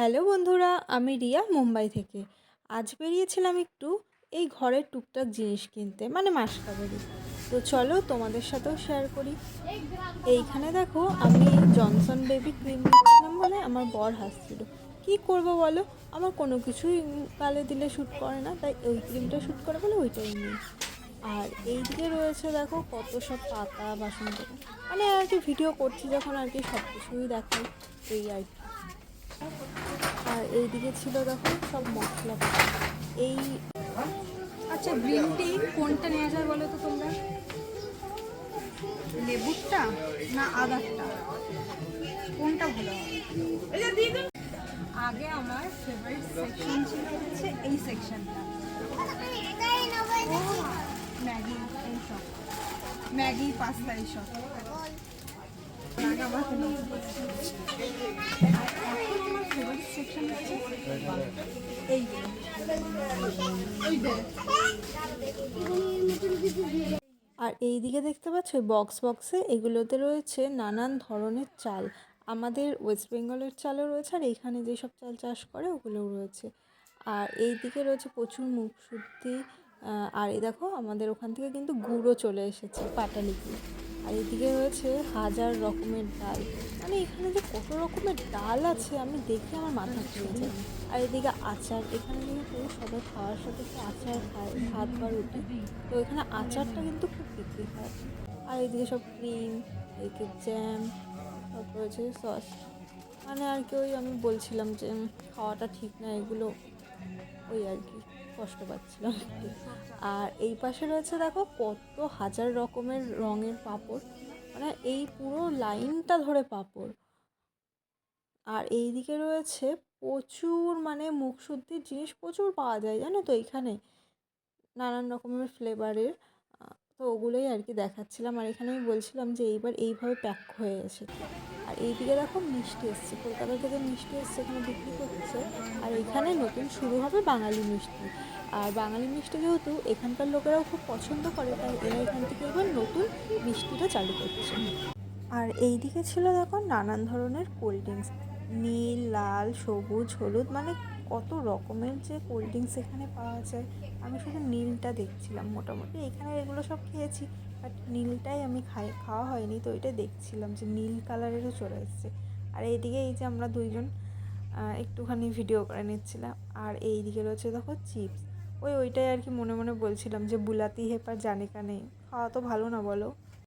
Hello বন্ধুরা, আমি রিয়া মুম্বাই থেকে। আজ বেরিয়েছিলাম একটু এই ঘরের টুকটাক জিনিস কিনতে মানে মাসকাবারি তো চলো তোমাদের সাথেও শেয়ার করি। এইখানে দেখো, আমি জনসন বেবি ক্রিম নিচ্ছিলাম বলে আমার বর হাসছিল। কি করব বলো? আমার কোনো কিছুই গালে দিলে শ্যুট করে না, তাই ওই ক্রিমটা শ্যুট করে বলে ওইটাই নিই। আর এই দিকে রয়েছে দেখো, কত সব পাতা বাসন মানে আর কি ভিডিও করছি যখন আর কি সব কিছুই দেখাই, এই আর কি। আর এইদিকে ছিল দেখো সব মশলা। এই আচ্ছা গ্রিন টি কোনটা নেওয়া যায় বলো তো তোমরা? লেবুরটা না আদারটা? কোনটা ভালো আগে আমার ফেভারিট সেকশন ছিল হচ্ছে এই সেকশনটা ম্যাগি এইসব ম্যাগি, পাস্তা এইসব আগে আমার কোনো এখন আমার ফেভারিট সেকশন হচ্ছে এই আর এই দিকে দেখতে পাচ্ছ বক্স বক্সে এগুলোতে রয়েছে নানান ধরনের চাল। আমাদের ওয়েস্ট বেঙ্গলের চালও রয়েছে, আর এইখানে যেসব চাল চাষ করে, ওগুলোও রয়েছে। আর এই দিকে রয়েছে প্রচুর মুখশুদ্ধি আর এই দেখো, আমাদের ওখান থেকে কিন্তু গুঁড়ো চলে এসেছে পাটালি আর এদিকে রয়েছে হাজার রকমের ডাল। মানে এখানে যে কত রকমের ডাল আছে, আমি দেখে আমার মাথা খেয়ে যায়। আর এদিকে আচার, এখানে কিন্তু সবাই খাওয়ার সাথে একটু আচার খায়, ভাত বা রুটি। তো এখানে আচারটা কিন্তু খুব বিক্রি হয়। আর এদিকে সব ক্রিম, এদিকে জ্যাম, তারপর হচ্ছে সস। মানে আর কি ওই আমি বলছিলাম যে খাওয়াটা ঠিক না, এগুলো ওই আর কি। কষ্ট পাচ্ছিলাম আর এই পাশে রয়েছে দেখো, কত হাজার রকমের রঙের পাপড়। মানে এই পুরো লাইনটা ধরে পাপড়। আর এই দিকে রয়েছে প্রচুর মানে মুখশুদ্ধির জিনিস প্রচুর পাওয়া যায়, জানো তো, এইখানে। নানান রকমের ফ্লেভারের তো ওগুলোই আর কি দেখাচ্ছিলাম। আর এখানে আমি বলছিলাম যে এইবার এইভাবে প্যাক হয়ে এসেছে আর এইদিকে দেখো মিষ্টি এসছে। কলকাতা থেকে মিষ্টি এসছে, এখানে বিক্রি করছে। আর এখানে নতুন শুরু হবে বাঙালি মিষ্টি। আর বাঙালি মিষ্টি যেহেতু এখানকার লোকেরাও খুব পছন্দ করে, তাই এরা এখান থেকে এবার নতুন মিষ্টিটা চালু করছে। আর এই দিকে ছিল দেখো নানান ধরনের কোল্ড ড্রিঙ্কস নীল, লাল, সবুজ, হলুদ মানে কত রকমের যে কোল্ড ড্রিঙ্কস এখানে পাওয়া যায়, আমি শুধু নীলটা দেখছিলাম মোটামুটি। এখানে এগুলো সব খেয়েছি বাট নীলটাই আমি খাই খাওয়া হয়নি, তো ওইটা দেখছিলাম যে নীল কালারেরও চলে এসছে। আর এইদিকে এই যে আমরা দুইজন একটুখানি ভিডিও করে নিচ্ছিলাম, আর এই দিকে রয়েছে দেখো চিপস ওই ওইটাই আর কি মনে মনে বলছিলাম যে বুলাতি হেপার জানে কানে খাওয়া তো ভালো না বলো।